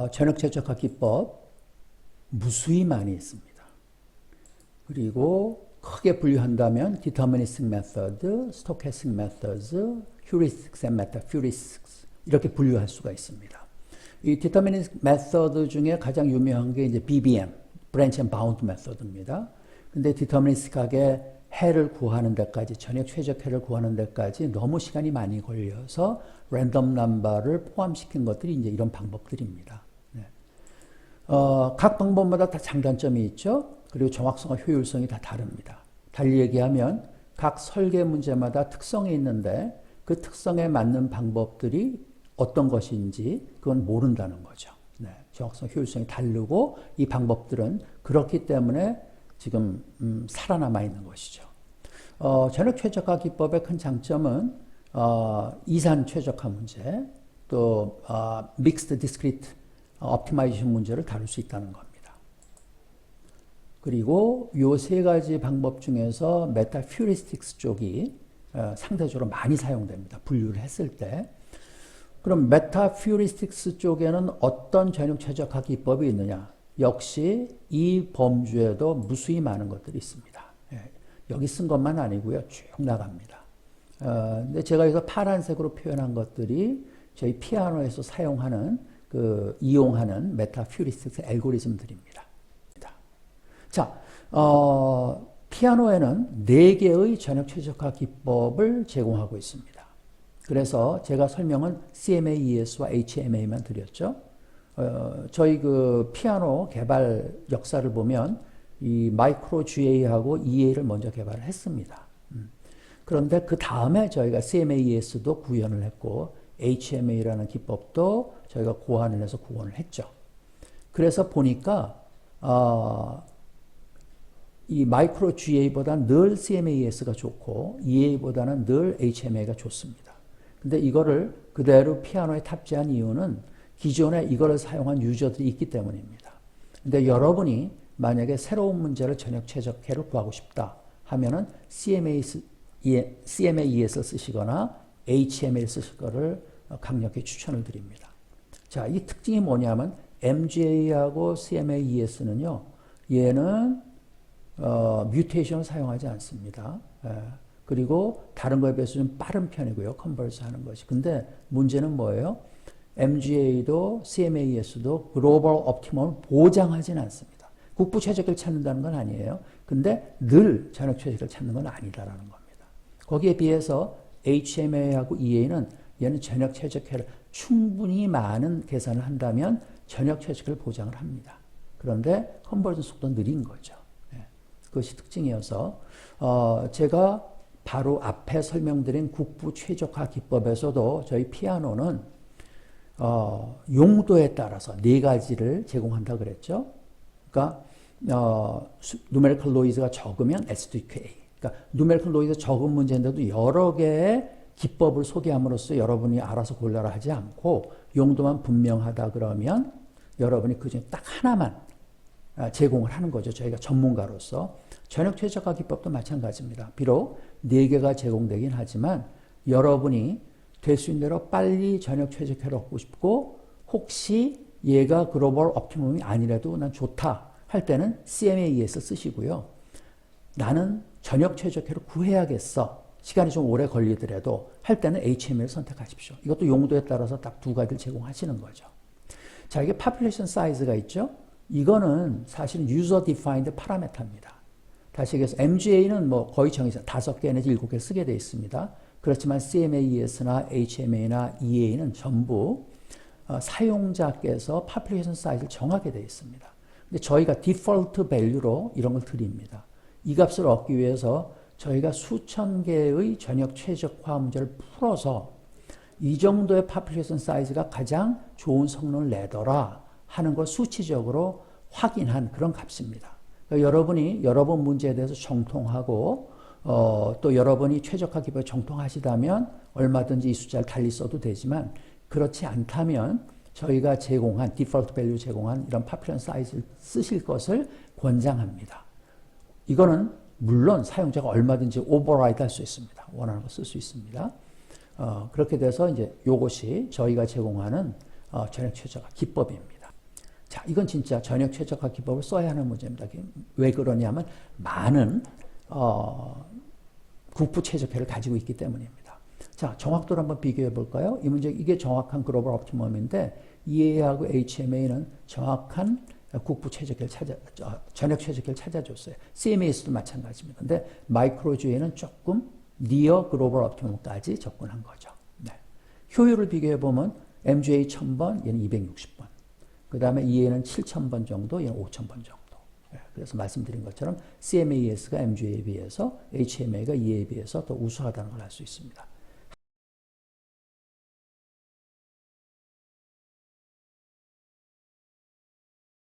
어, 전역 최적화 기법 무수히 많이 있습니다. 그리고 크게 분류한다면 deterministic method, stochastic methods, heuristics and metaheuristics 이렇게 분류할 수가 있습니다. 이 deterministic method 중에 가장 유명한 게 이제 BBM, branch and bound method입니다. 근데 deterministic하게 해를 구하는 데까지 전역 최적해를 구하는 데까지 너무 시간이 많이 걸려서 랜덤 넘버를 포함시킨 것들이 이제 이런 방법들입니다. 네. 어, 각 방법마다 다 장단점이 있죠. 그리고 정확성과 효율성이 다 다릅니다. 달리 얘기하면 각 설계 문제마다 특성이 있는데 그 특성에 맞는 방법들이 어떤 것인지 그건 모른다는 거죠. 네. 정확성, 효율성이 다르고 이 방법들은 그렇기 때문에 지금 음, 살아남아 있는 것이죠. 어, 전역 최적화 기법의 큰 장점은 어, 이산 최적화 문제, 또 어, 믹스드 디스크리트 옵티마이제이션 문제를 다룰 수 있다는 겁니다. 그리고 요 세 가지 방법 중에서 메타 퓨리스틱스 쪽이 어, 상대적으로 많이 사용됩니다. 분류를 했을 때. 그럼 메타 퓨리스틱스 쪽에는 어떤 전역 최적화 기법이 있느냐? 역시 이 범주에도 무수히 많은 것들이 있습니다. 예, 여기 쓴 것만 아니고요. 쭉 나갑니다. 어, 근데 제가 여기서 파란색으로 표현한 것들이 저희 피아노에서 사용하는 그 이용하는 메타퓨리스틱스 알고리즘들입니다. 자, 어, 피아노에는 네 개의 전역 최적화 기법을 제공하고 있습니다. 그래서 제가 설명은 CMA-ES와 HMA만 드렸죠. 어, 저희 그 피아노 개발 역사를 보면 이 마이크로 GA하고 EA를 먼저 개발을 했습니다. 음. 그런데 그 다음에 저희가 CMAES도 구현을 했고 HMA라는 기법도 저희가 고안을 해서 구현을 했죠. 그래서 보니까 어, 이 마이크로 GA보다는 늘 CMAES가 좋고 EA보다는 늘 HMA가 좋습니다. 근데 이거를 그대로 피아노에 탑재한 이유는 기존에 이거를 사용한 유저들이 있기 때문입니다. 근데 여러분이 만약에 새로운 문제를 전역 최적해를 구하고 싶다 하면은 CMA, CMAES를 쓰시거나 HMA를 쓰실 거를 강력히 추천을 드립니다. 자, 이 특징이 뭐냐면 MGA하고 CMAES는요, 얘는 어, 뮤테이션을 사용하지 않습니다. 예. 그리고 다른 거에 비해서 좀 빠른 편이고요. 컨버스 하는 것이. 근데 문제는 뭐예요? MGA도 CMAS도 글로벌 옵티멈을 보장하지는 않습니다. 국부 최적을 찾는다는 건 아니에요. 근데 늘 전역 최적을 찾는 건 아니다라는 겁니다. 거기에 비해서 HMA하고 EA는 얘는 전역 최적회를 충분히 많은 계산을 한다면 전역 최적을 보장을 합니다. 그런데 컨버전 속도는 느린 거죠. 네. 그것이 특징이어서 어, 제가 바로 앞에 설명드린 국부 최적화 기법에서도 저희 피아노는 어, 용도에 따라서 네 가지를 제공한다 그랬죠. 그러니까 어, 누메리컬 노이즈가 적으면 SDK. 그러니까 누메리컬 노이즈 적은 문제인데도 여러 개의 기법을 소개함으로써 여러분이 알아서 골라라 하지 않고 용도만 분명하다 그러면 여러분이 그 중에 딱 하나만 제공을 하는 거죠. 저희가 전문가로서. 전역 최적화 기법도 마찬가지입니다. 비록 네 개가 제공되긴 하지만 여러분이 될 수 있는 대로 빨리 전역 최적화를 얻고 싶고 혹시 얘가 글로벌 옵티멈이 아니라도 난 좋다 할 때는 CMAES 쓰시고요. 나는 전역 최적화를 구해야겠어. 시간이 좀 오래 걸리더라도 할 때는 HMA를 선택하십시오. 이것도 용도에 따라서 딱 두 가지를 제공하시는 거죠. 자, 이게 population size가 있죠. 이거는 사실은 user defined 파라메터입니다. 다시 얘기해서 MGA는 뭐 거의 정해서 다섯 개 내지 일곱 개 쓰게 되어 있습니다. 그렇지만 CMAES나 HMA나 EA는 전부 어, 사용자께서 population size를 정하게 되어 있습니다. 근데 저희가 디폴트 밸류로 이런 걸 드립니다. 이 값을 얻기 위해서 저희가 수천 개의 전역 최적화 문제를 풀어서 이 정도의 파퓰레이션 사이즈가 가장 좋은 성능을 내더라 하는 걸 수치적으로 확인한 그런 값입니다. 그러니까 여러분이 여러 번 문제에 대해서 정통하고 어, 또 여러분이 최적화 기법에 정통하시다면 얼마든지 이 숫자를 달리 써도 되지만 그렇지 않다면 저희가 제공한 디폴트 밸류 제공한 이런 파퓰런 사이즈를 쓰실 것을 권장합니다. 이거는 물론 사용자가 얼마든지 오버라이드 할 수 있습니다. 원하는 거 쓸 수 있습니다. 어, 그렇게 돼서 이제 요것이 저희가 제공하는 어, 전액 최저가 기법입니다. 자, 이건 진짜 전역 최적화 기법을 써야 하는 문제입니다. 왜 그러냐면 많은 어, 국부 최적화를 가지고 있기 때문입니다. 자, 정확도를 한번 비교해 볼까요? 이 문제 이게 정확한 글로벌 옵티멈인데 EA하고 HMA는 정확한 국부 최적화를 찾아 저, 전역 최적화를 찾아줬어요. CMA에서도 마찬가지입니다. 근데 마이크로주에는 조금 니어 글로벌 옵티멈까지 접근한 거죠. 네. 효율을 비교해 보면 MGA 1000번, 얘는 260번. 그 다음에 EA는 7000번 정도, 얘는 5000번 정도. 예, 그래서 말씀드린 것처럼 CMAS가 MGA에 비해서 HMA가 EA에 비해서 더 우수하다는 걸 알 수 있습니다.